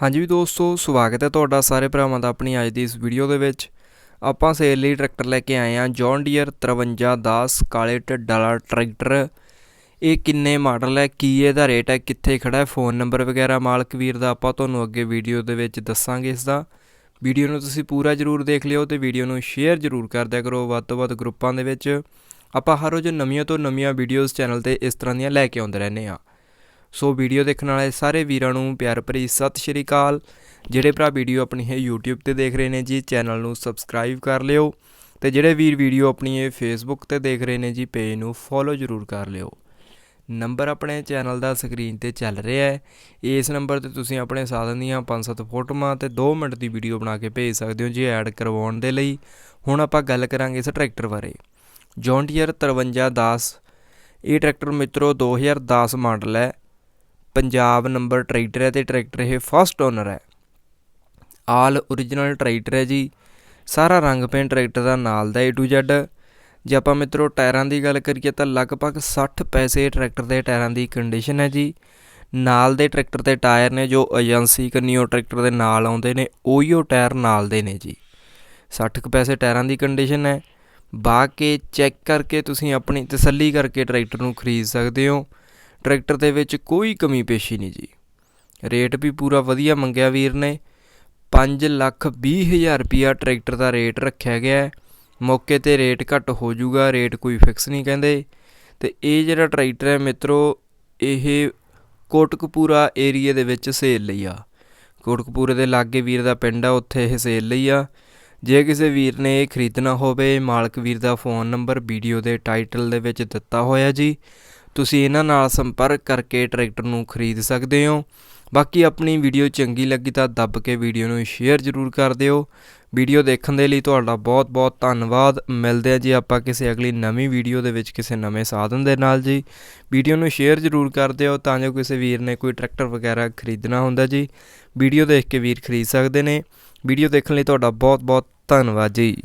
ਹਾਂਜੀ ਦੋਸਤੋ, ਸਵਾਗਤ ਹੈ ਤੁਹਾਡਾ ਸਾਰੇ ਭਰਾਵਾਂ ਦਾ ਆਪਣੀ ਅੱਜ ਦੀ ਇਸ ਵੀਡੀਓ ਦੇ ਵਿੱਚ। ਆਪਾਂ ਸੇਲ ਲਈ ਟਰੈਕਟਰ ਲੈ ਕੇ ਆਏ ਹਾਂ ਜੌਨ ਡੀਅਰ 5310 ਕਾਲੇ ਢੱਡ ਵਾਲਾ ਟਰੈਕਟਰ ਇਹ ਕਿੰਨੇ ਮਾਡਲ ਹੈ, ਕੀ ਇਹਦਾ ਰੇਟ ਹੈ, ਕਿੱਥੇ ਖੜਾ ਹੈ ਫੋਨ ਨੰਬਰ ਵਗੈਰਾ ਮਾਲਕ ਵੀਰ ਦਾ ਆਪਾਂ ਤੁਹਾਨੂੰ ਅੱਗੇ ਵੀਡੀਓ ਦੇ ਵਿੱਚ ਦੱਸਾਂਗੇ ਇਸ ਦਾ ਵੀਡੀਓ ਨੂੰ ਤੁਸੀਂ ਪੂਰਾ ਜਰੂਰ ਦੇਖ ਲਿਓ ਤੇ ਵੀਡੀਓ ਨੂੰ ਸ਼ੇਅਰ ਜਰੂਰ ਕਰ ਦਿਆ ਕਰੋ, ਵੱਧ ਤੋਂ ਵੱਧ ਗਰੁੱਪਾਂ ਦੇ ਵਿੱਚ। ਆਪਾਂ ਹਰ ਰੋਜ਼ ਨਵੀਆਂ ਤੋਂ ਨਵੀਆਂ ਵੀਡੀਓਜ਼ ਚੈਨਲ ਤੇ ਇਸ ਤਰ੍ਹਾਂ ਦੀਆਂ ਲੈ ਕੇ ਆਉਂਦੇ ਰਹਿੰਦੇ ਹਾਂ। ਸੋ ਵੀਡੀਓ ਦੇਖਣ ਵਾਲੇ ਸਾਰੇ ਵੀਰਾਂ ਨੂੰ ਪਿਆਰ ਭਰੀ ਸਤਿ ਸ਼੍ਰੀ ਅਕਾਲ। ਜਿਹੜੇ ਭਰਾ ਵੀਡੀਓ ਆਪਣੀ ਇਹ YouTube ਤੇ ਦੇਖ ਰਹੇ ਨੇ ਜੀ, ਚੈਨਲ ਨੂੰ ਸਬਸਕ੍ਰਾਈਬ ਕਰ ਲਿਓ ਤੇ ਜਿਹੜੇ ਵੀਰ ਵੀਡੀਓ ਆਪਣੀ ਇਹ Facebook ਤੇ ਦੇਖ ਰਹੇ ਨੇ ਜੀ ਪੇਜ ਨੂੰ ਫੋਲੋ ਜ਼ਰੂਰ ਕਰ ਲਿਓ। ਨੰਬਰ ਆਪਣੇ ਚੈਨਲ ਦਾ ਸਕਰੀਨ ਤੇ ਚੱਲ ਰਿਹਾ ਹੈ। ਇਸ ਨੰਬਰ ਤੇ ਤੁਸੀਂ ਆਪਣੇ ਸਾਧਨ ਦੀਆਂ 5-7 ਫੋਟੋਆਂ ਤੇ 2 ਮਿੰਟ ਦੀ ਵੀਡੀਓ ਬਣਾ ਕੇ ਭੇਜ ਸਕਦੇ ਹੋ ਜੀ ਐਡ ਕਰਵਾਉਣ ਦੇ ਲਈ। ਹੁਣ ਆਪਾਂ ਗੱਲ ਕਰਾਂਗੇ ਇਸ ਟਰੈਕਟਰ ਬਾਰੇ। ਜੌਨ ਡੀਅਰ 5310 ਇਹ ਟਰੈਕਟਰ ਮਿੱਤਰੋ 2010 ਮਾਡਲ ਹੈ। ਪੰਜਾਬ ਨੰਬਰ ਟਰੈਕਟਰ ਹੈ ਤੇ ਟਰੈਕਟਰ ਇਹ ਫਸਟ ਓਨਰ ਹੈ। ਆਲ origignal ਟਰੈਕਟਰ ਹੈ ਜੀ। ਸਾਰਾ ਰੰਗ ਪੇਂਟ ਟਰੈਕਟਰ ਦਾ ਨਾਲ ਦਾ A to Z ਜੇ ਆਪਾਂ ਮਿੱਤਰੋ ਟਾਇਰਾਂ ਦੀ ਗੱਲ ਕਰੀਏ ਤਾਂ ਲਗਭਗ 60 ਪੈਸੇ ਟਰੈਕਟਰ ਦੇ ਟਾਇਰਾਂ ਦੀ ਕੰਡੀਸ਼ਨ ਹੈ ਜੀ। ਨਾਲ ਦੇ ਟਰੈਕਟਰ ਦੇ ਟਾਇਰ ਨੇ ਜੋ ਏਜੰਸੀ ਕੰਨੀਓ ਟਰੈਕਟਰ ਦੇ ਨਾਲ ਆਉਂਦੇ ਨੇ ਉਹੀਓ ਟਾਇਰ ਨਾਲ ਦੇ ਨੇ ਜੀ। 60 ਕੁ ਪੈਸੇ ਟਾਇਰਾਂ ਦੀ ਕੰਡੀਸ਼ਨ ਹੈ। ਬਾ ਕੇ ਚੈੱਕ ਕਰਕੇ ਤੁਸੀਂ ਆਪਣੀ ਤਸੱਲੀ ਕਰਕੇ ਟਰੈਕਟਰ ਨੂੰ ਖਰੀਦ ਸਕਦੇ ਹੋ। ਟਰੈਕਟਰ ਦੇ ਵਿੱਚ ਕੋਈ ਕਮੀ ਪੇਸ਼ੀ ਨਹੀਂ ਜੀ। ਰੇਟ ਵੀ ਪੂਰਾ ਵਧੀਆ ਮੰਗਿਆ ਵੀਰ ਨੇ। 5 ਲੱਖ 20 ਹਜ਼ਾਰ ਰੁਪਿਆ ਟਰੈਕਟਰ ਦਾ ਰੇਟ ਰੱਖਿਆ ਗਿਆ ਮੌਕੇ ਤੇ ਰੇਟ ਘੱਟ ਹੋ ਜਾਊਗਾ, ਰੇਟ ਕੋਈ ਫਿਕਸ ਨਹੀਂ ਕਹਿੰਦੇ। ਤੇ ਇਹ ਜਿਹੜਾ ਟਰੈਕਟਰ ਹੈ ਮਿੱਤਰੋ, ਇਹ ਕੋਟਕਪੂਰਾ ਏਰੀਆ ਦੇ ਵਿੱਚ ਸੇਲ ਲਈ ਆ। ਕੋਟਕਪੂਰੇ ਦੇ ਲਾਗੇ ਵੀਰ ਦਾ ਪਿੰਡ ਆ, ਉੱਥੇ ਇਹ ਸੇਲ ਲਈ ਆ। ਜੇ ਕਿਸੇ ਵੀਰ ਨੇ ਇਹ ਖਰੀਦਣਾ ਹੋਵੇ, ਮਾਲਕ ਵੀਰ ਦਾ ਫੋਨ ਨੰਬਰ, ਵੀਡੀਓ ਦੇ ਟਾਈਟਲ ਦੇ ਵਿੱਚ ਦਿੱਤਾ ਹੋਇਆ ਜੀ। ਤੁਸੀਂ ਇਹਨਾਂ ਨਾਲ ਸੰਪਰਕ ਕਰਕੇ ਟਰੈਕਟਰ ਨੂੰ ਖਰੀਦ ਸਕਦੇ ਹੋ। ਬਾਕੀ ਆਪਣੀ ਵੀਡੀਓ ਚੰਗੀ ਲੱਗੀ ਤਾਂ ਦੱਬ ਕੇ ਵੀਡੀਓ ਨੂੰ ਸ਼ੇਅਰ ਜ਼ਰੂਰ ਕਰ ਦਿਓ। ਵੀਡੀਓ ਦੇਖਣ ਦੇ ਲਈ ਤੁਹਾਡਾ ਬਹੁਤ-ਬਹੁਤ ਧੰਨਵਾਦ। ਮਿਲਦੇ ਆ ਜੀ ਆਪਾਂ ਕਿਸੇ ਅਗਲੀ ਨਵੀਂ ਵੀਡੀਓ ਦੇ ਵਿੱਚ ਕਿਸੇ ਨਵੇਂ ਸਾਧਨ ਦੇ ਨਾਲ ਜੀ। ਵੀਡੀਓ ਨੂੰ ਸ਼ੇਅਰ ਜ਼ਰੂਰ ਕਰ ਦਿਓ ਤਾਂ ਜੋ ਕਿਸੇ ਵੀਰ ਨੇ ਕੋਈ ਟਰੈਕਟਰ ਵਗੈਰਾ ਖਰੀਦਣਾ ਹੁੰਦਾ ਜੀ। ਵੀਡੀਓ ਦੇਖ ਕੇ ਵੀਰ ਖਰੀਦ ਸਕਦੇ ਨੇ। ਵੀਡੀਓ ਦੇਖਣ ਲਈ ਤੁਹਾਡਾ ਬਹੁਤ-ਬਹੁਤ ਧੰਨਵਾਦ ਜੀ।